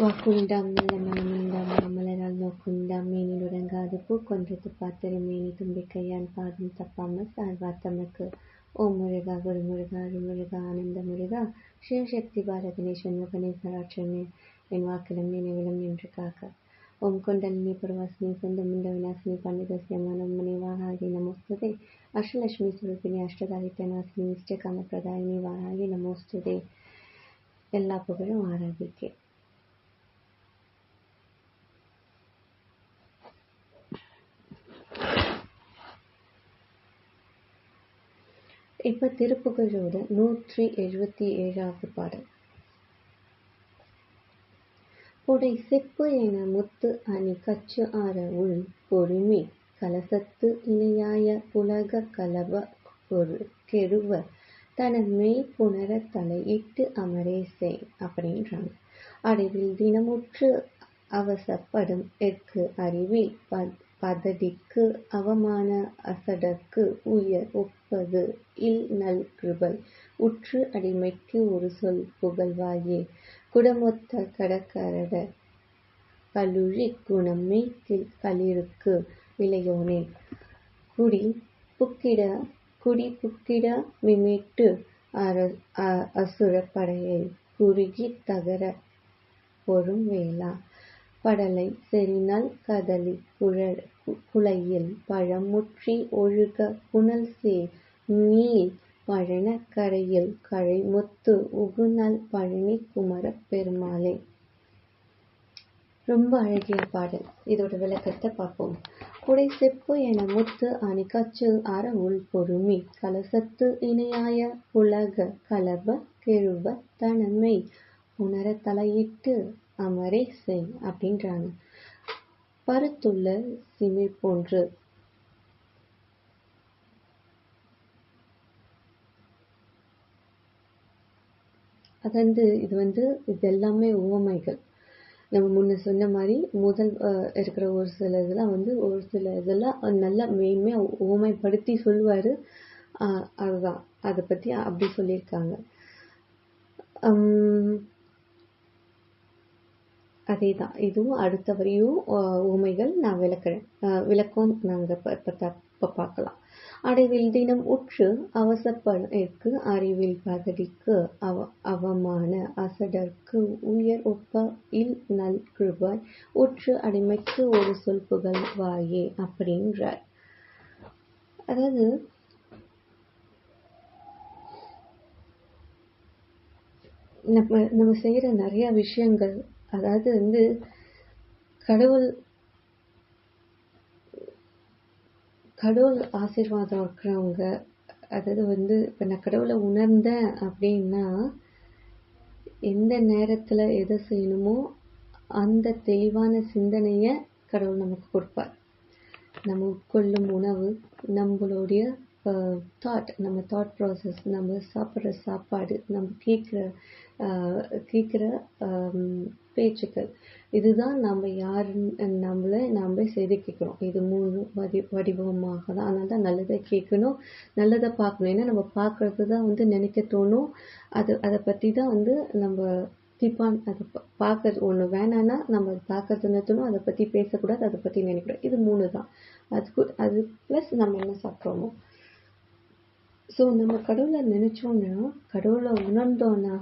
வாக்குண்டாம் நல்ல மனமுண்டாம் அமலரால் நோக்குண்டாம் மேனிலுடங்காது பூ கொன்றது பாத்திர மேனி தும்பிக்கையான் பாதம் தப்பாம சார்வார் தமக்கு. ஓம் முருகா குருமுருகா அருமுருகா ஆனந்த முருகா சிவசக்தி பாரதனே சண்முகனே சராற்றமே என் வாக்கிடம் நினைவிலும் என்று காக்க. ஓம் கொண்டலினி புரவாசினி சொந்தமுண்ட விநாசினி பண்டிதசியமான உம்மனை வாராகி நமோஸ்துதே. அஷ்டலட்சுமி சுரூபினி அஷ்டதாரித்த நாசினி இஷ்டகாம பிரதாயினி வாராகி நமோஸ்துதே. எல்லா புகழும் ஆராகிக்கே இப்போ திருப்புகழோட நூற்றி எழுபத்தி ஏழாவது பாடல். புடை செப்பு என முத்து அணி கச்சு ஆற உள் பொறுமி கலசத்து இணையாய புலக கலவ ஒரு கெருவ. தன மெய் புணர தலையிட்டு அமரேசை அப்படின்றாங்க. அடைவில் தினமுற்று அவசப்படும் எற்கு அறிவில் பதடிக்கு அவமான அசடக்கு உயர் ஒப்பது. இல் நல் கிருபை. உற்று அடிமைக்கு ஒரு சொல் புகழ்வாயே குடமொத்த கடற்கரட கலுழி குணம் மெய்த்தில் களிருக்கு விளையோனேன் குடி புக்கிட குடி புக்கிட மிமிட்டு அசுர படையை குறுகி தகர பொறும் வேளா. படலை செறினல் கதலி குழல் குளையில் பழமுற்றி ஒழுக புனல் சேர் நீல் கரையில் கழைமுத்து உகுநல் பழனி குமர பெருமாளே. ரொம்ப அழகிய பாடல். இதோட விளக்கத்தை பார்ப்போம். குடை செப்பு என முத்து அணிகச்சு அற உள் பொறுமி கலசத்து இணையாய உலக கலவ கெழுவ தனமை உணர தலையிட்டு அமரே செய் அப்படின்றாங்க. பருத்துள்ள சிமை போன்று. அது வந்து இது வந்து இது எல்லாமே உவமைகள். நம்ம முன்ன சொன்ன மாதிரி முதல் இருக்கிற ஒரு சில இதெல்லாம் வந்து ஒரு சில இதெல்லாம் நல்லா மெயின்மையாக உவமைப்படுத்தி சொல்லுவார். அதுதான். அதை பற்றி அப்படி சொல்லியிருக்காங்க. அதே தான் இதுவும் அடுத்த வரையும் உமைகள் நான் விளக்குறேன். விளக்கம் நாங்கள் இப்போ இப்போ பார்க்கலாம். அடைவில் தினம் உற்று அவசப்பற்கு அறிவில் பகுதிக்கு அவ அவமான அசடர்க்கு உயர் ஒப்ப இல் நல் கிருபாய் உற்று அடிமைக்கு ஒரு சொல் புகழ் வாயே அப்படின்றார். அதாவது நம்ம நம்ம செய்கிற நிறைய விஷயங்கள் அதாவது வந்து கடவுள் கடவுள் ஆசீர்வாதம் இருக்கிறவங்க அதாவது வந்து இப்போ நான் கடவுளை உணர்ந்தேன் அப்படின்னா எந்த நேரத்தில் எதை செய்யணுமோ அந்த தெளிவான சிந்தனையை கடவுள் நமக்கு கொடுப்பார். நம்ம உட்கொள்ளும் உணவு நம்மளுடைய தாட் நம்ம தாட் ப்ராசஸ் நம்ம சாப்பிட்ற சாப்பாடு நம்ம கேட்குற கேட்குற பேச்சுக்கள். இதுதான் நம்ம யார் நம்மளை நாமளே செதுக்கிக்கிறோம் இது மூணு வடி வடிவமாக தான் அதனால தான் நல்லதை கேட்கணும் நல்லதை பார்க்கணும். ஏன்னா நம்ம பார்க்கறது தான் வந்து நினைக்க தோணும். அது அதை பற்றி தான் வந்து நம்ம தீப்பான் அதை பார்க்கறது ஒன்று வேணான்னா நம்ம பார்க்கறது நிறுத்தணும். அதை பற்றி பேசக்கூடாது அதை பற்றி நினைக்கூடாது இது மூணு தான் அதுக்கு அது ப்ளஸ் நம்ம என்ன சாப்பிட்றோமோ. ஸோ நம்ம கடவுளை நினச்சோன்னா கடவுளை உணர்ந்தோன்னா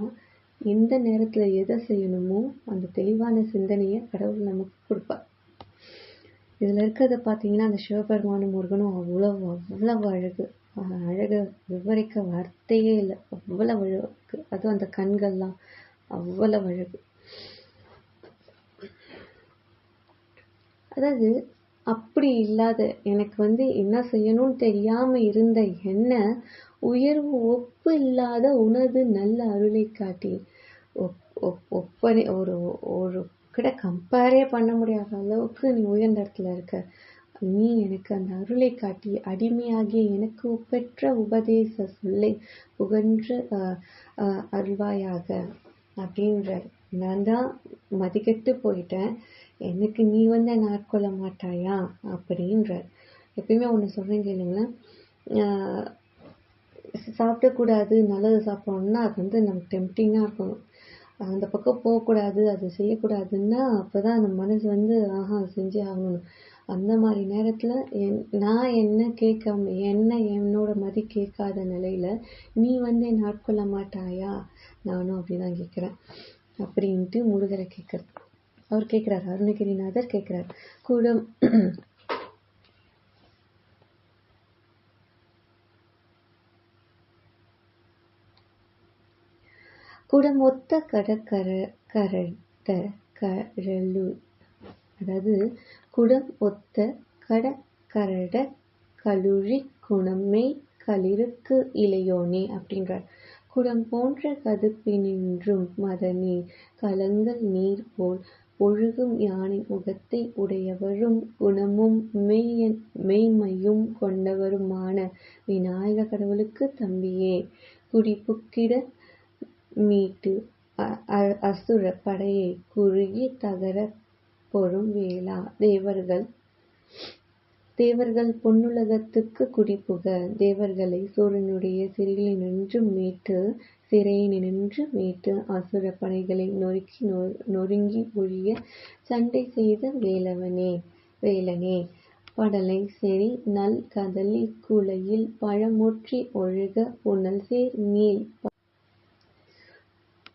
எந்த நேரத்தில் எதை செய்யணுமோ அந்த தெளிவான சிந்தனையை கடவுள் நமக்கு கொடுப்பார். இதில் இருக்கிறத பார்த்தீங்கன்னா அந்த சிவபெருமானும் முருகனும் அவ்வளோ அவ்வளவு அழகு. அழகை விவரிக்க வார்த்தையே இல்லை. அவ்வளவு அழகு. அதுவும் அந்த கண்கள்லாம் அவ்வளவு அழகு. அதாவது அப்படி இல்லாத எனக்கு வந்து என்ன செய்யணும்னு தெரியாமல் இருந்த என்ன உயர்வு ஒப்பு இல்லாத உனது நல்ல அருளை காட்டி. ஒப்பனை ஒரு ஒரு கிட்ட கம்பேரே பண்ண முடியாத அளவுக்கு நீ உயர்ந்த இடத்துல இருக்க. நீ எனக்கு அந்த அருளை காட்டி அடிமையாகிய எனக்கு ஒப்பற்ற உபதேச சொல்லை புகன்று அருள்வாயாக அப்படின்ற நான் தான் மதிக்கட்டு போயிட்டேன். எனக்கு நீ வந்து என்னை ஆட்கொள்ள மாட்டாயா? அப்படின்ற. எப்பயுமே ஒன்று சொல்கிறேன் கேளுங்களேன். சாப்பிடக்கூடாது நல்லது சாப்பிடணும்னா அது வந்து நமக்கு டெம்டிங்காக இருக்கணும். அந்த பக்கம் போகக்கூடாது அது செய்யக்கூடாதுன்னா அப்போ தான் அந்த மனசு வந்து ஆஹா செஞ்சே ஆகணும். அந்த மாதிரி நேரத்தில் என் நான் என்ன கேட்காம என்ன என்னோட மதி கேட்காத நிலையில் நீ வந்து என்னை ஆட்கொள்ள மாட்டாயா? நானும் அப்படி தான் கேட்குறேன். அப்படின்ட்டு முருகரை கேட்குறது. அவர் கேட்குறாரு அருணகிரிநாதர் கேட்குறாரு. கூட குடமொத்த கடற்கர கரட கரலு அதாவது குடம் ஒத்த கடற்கரட கலுழி குணமே களிருக்கு இளையோனே அப்படின்றார். குடம் போன்ற கதுப்பினின்றும் மதனே கலங்கள் நீர் போல் ஒழுகும் யானை முகத்தை உடையவரும் குணமும் மெய்யன் மெய்மையும் கொண்டவருமான விநாயக கடவுளுக்கு தம்பியே. குடிப்புக்கிட மீட்டு அசுர படையை குறுகி தகர பொறும் வேளா. தேவர்கள் தேவர்கள் பொன்னுலகத்துக்கு குடிபுக. தேவர்களை சூரனுடைய சிறையினின்று மீட்டு சிறையினின்று மீட்டு அசுர படைகளை நொறுக்கி நொறுங்கி ஒழிய சண்டை செய்த வேலவனே வேலனே. படலை செறி நல் கதலி குலையில் பழமுற்றி ஒழுக புனல் சேர்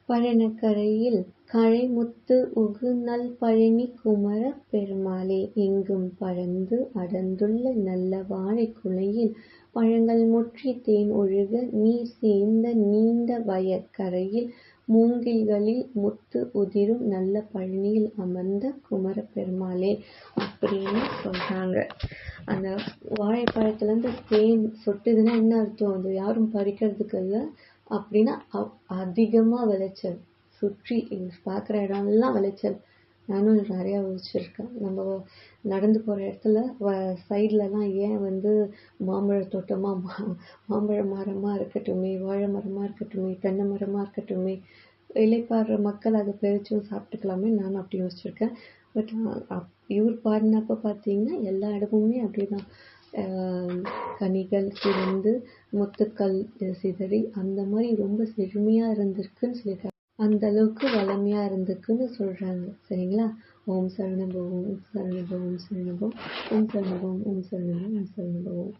பழனக்கரையில் கழைமுத்து உகுநல் பழனி குமரப் பெருமாளே. எங்கும் பரந்து அடர்ந்துள்ள நல்ல வாழைக் குலையில் பழங்கள் முற்றி தேன் ஒழுக நீர் சேர்ந்த நீண்ட வயற் கரையில் மூங்கில்களில் முத்து உதிரும் நல்ல பழனியில் அமர்ந்த குமரப் பெருமாளே. அப்படின்னு சொல்றாங்க. அந்த வாழைப்பழத்துலேருந்து தேன் சொட்டுதுன்னா என்ன அர்த்தம்? அது யாரும் பறிக்கிறதுக்கு இல்லை அப்படின்னா அதிகமாக விளைச்சல். சுற்றி பார்க்குற இடம்லாம் விளைச்சல். நானும் நிறையா யோசிச்சிருக்கேன். நம்ம நடந்து போகிற இடத்துல வ சைட்லலாம் ஏன் வந்து மாம்பழ தோட்டமாக மா மாம்பழ மரமாக இருக்கட்டுமே வாழை மரமாக இருக்கட்டுமே தென்னை மரமாக இருக்கட்டுமே இலைப்பாடுற மக்கள் அதை பறிச்சும் சாப்பிட்டுக்கலாமே நானும் அப்படி யோசிச்சிருக்கேன். பட் இவர் பாடினப்போ பார்த்தீங்கன்னா எல்லா இடமுமே அப்படி தான் கனிகள் சிறந்து முத்துக்கள் சிதறி அந்த மாதிரி ரொம்ப செழுமையாக இருந்திருக்குன்னு சொல்லியிருக்காங்க. அந்த அளவுக்கு வளமையாக இருந்திருக்குன்னு சொல்கிறாங்க சரிங்களா? ஓம் சரணபவம் ஓம் சரணபவம் சரணபவம் ஓம் சரணபவம் ஓம் சரணபவம் ஓம் சரணபவம்